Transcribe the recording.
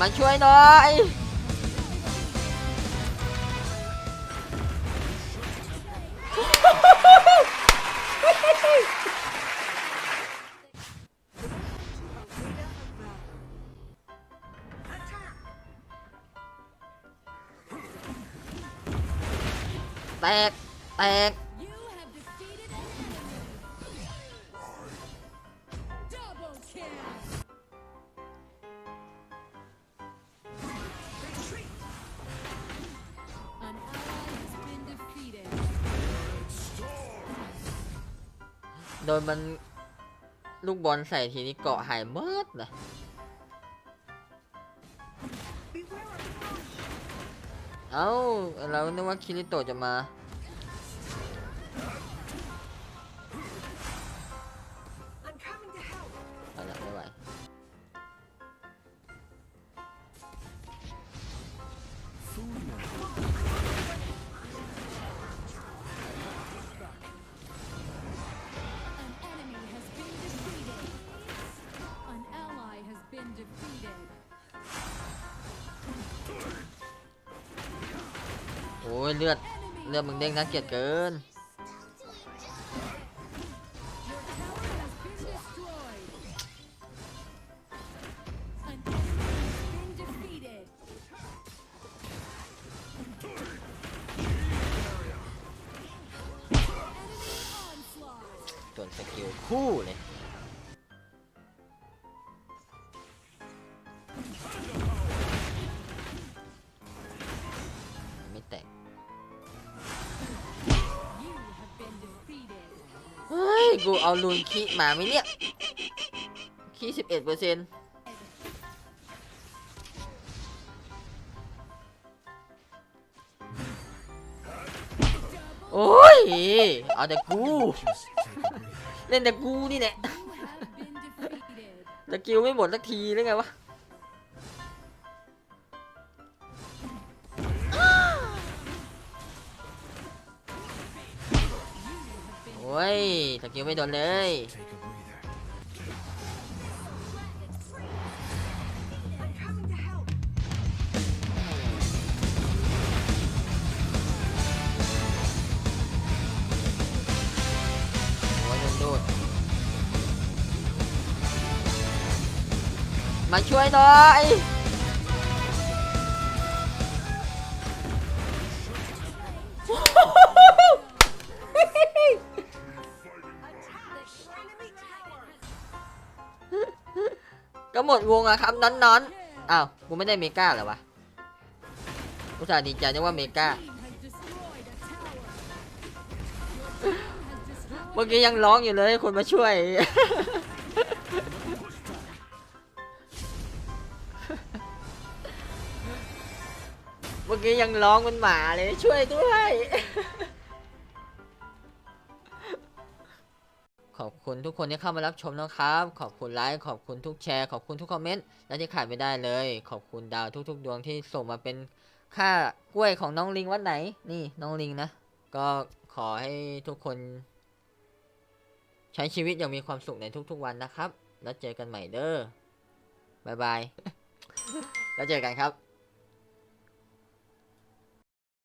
มาช่วยหน่อยแตกแตก โดนมันลูกบอลใส่ทีนี้เกาะหายเมิดเลยเอ้าเรานึกว่าคิริโตะจะมา ยเลือดเลือดมึงเด้งน่าเกลียดเกินส่วนสกิลคู่เลย กูเอาลูนคีมาไหมเนี่ยคีสิบเอ็ดเปอร์เซ็นต์โอ้ย เอาแต่กู เล่นแต่กูนี่แหละ You have been defeated. สกิลไม่หมดสักทีหรือไงวะ สกิลไม่โดนเลยโอ้ยโดนดูดมาช่วยหน่อย ก็หมดวงอะครับนอนๆอ้าวกูไม่ได้เมกาเหรอวะกูสาห์ดีใจนึกว่าเมกาเมื่อกี้ยังร้องอยู่เลยให้คนมาช่วย เมื่อกี้ยังร้องเป็นหมาเลยช่วยด้วย ขอบคุณทุกคนที่เข้ามารับชมนะครับ ขอบคุณไลค์ขอบคุณทุกแชร์ขอบคุณทุกคอมเมนต์และที่ขาดไม่ได้เลย ขอบคุณดาวทุก ๆ ดวงที่ส่งมาเป็นค่ากล้วยของน้องลิงวันไหน นี่น้องลิงนะ ก็ขอให้ทุกคน ใช้ชีวิตอย่างมีความสุขในทุก ๆ วันนะครับ แล้วเจอกันใหม่เด้อบายบาย แล้วเจอกันครับ